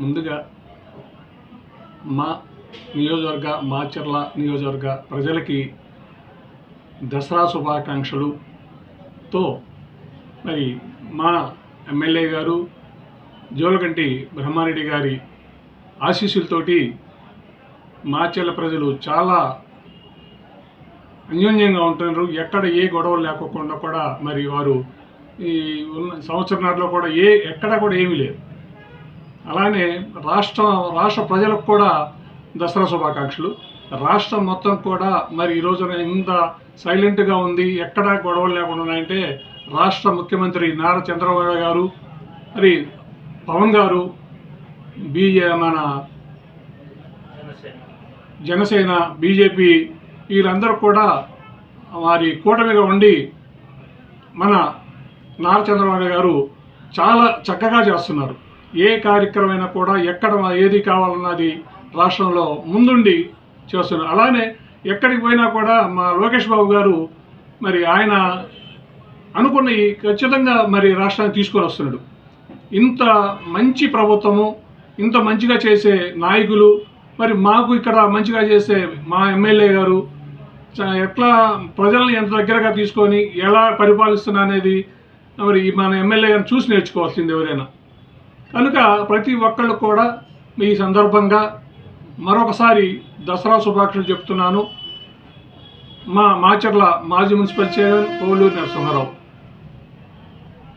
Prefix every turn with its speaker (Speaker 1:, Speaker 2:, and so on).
Speaker 1: ముందుగా మా నియోజకవర్గ మాచర్ల నియోజకవర్గ ప్రజలకి దసరా శుభాకాంక్షలుతో మరి మా ఎమ్మెల్యే గారు జోలగంటి బ్రహ్మారెడ్డి గారి ఆశీస్సులతోటి మాచర్ల ప్రజలు చాలా అన్యోన్యంగా ఉంటున్నారు. ఎక్కడ ఏ గొడవలు లేకోకుండా కూడా మరి వారు ఈ ఉన్న సంవత్సరంలో కూడా ఏ ఎక్కడ కూడా ఏమీ లేదు. అలానే రాష్ట్ర రాష్ట్ర ప్రజలకు కూడా దసరా శుభాకాంక్షలు. రాష్ట్రం మొత్తం కూడా మరి ఈ రోజున ఇంత సైలెంట్గా ఉంది ఎక్కడా గొడవలు లేకుండా ఉన్నాయంటే రాష్ట్ర ముఖ్యమంత్రి నారా చంద్రబాబు గారు మరి పవన్ గారు బీజే మన జనసేన బీజేపీ వీళ్ళందరూ కూడా వారి కూటమిగా ఉండి మన నారా చంద్రబాబు గారు చాలా చక్కగా చేస్తున్నారు. ఏ కార్యక్రమమైనా కూడా ఎక్కడ ఏది కావాలన్నది రాష్ట్రంలో ముందుండి చేస్తున్నారు. అలానే ఎక్కడికి పోయినా కూడా మా లోకేష్ బాబు గారు మరి ఆయన అనుకున్నవి ఖచ్చితంగా మరి రాష్ట్రాన్ని తీసుకొని వస్తున్నాడు. ఇంత మంచి ప్రభుత్వము ఇంత మంచిగా చేసే నాయకులు మరి మాకు ఇక్కడ మంచిగా చేసే మా ఎమ్మెల్యే గారు చ- ఎట్లా ప్రజల్ని ఎంత దగ్గరగా తీసుకొని ఎలా పరిపాలిస్తున్నా అనేది మరి మన ఎమ్మెల్యే గారిని చూసి నేర్చుకోవాల్సింది ఎవరైనా. కనుక ప్రతి ఒక్కళ్ళు కూడా ఈ సందర్భంగా మరొకసారి దసరా శుభాకాంక్షలు చెప్తున్నాను. మా మాచర్ల మాజీ మున్సిపల్ చైర్మన్ పోలూరు నరసింహారావు.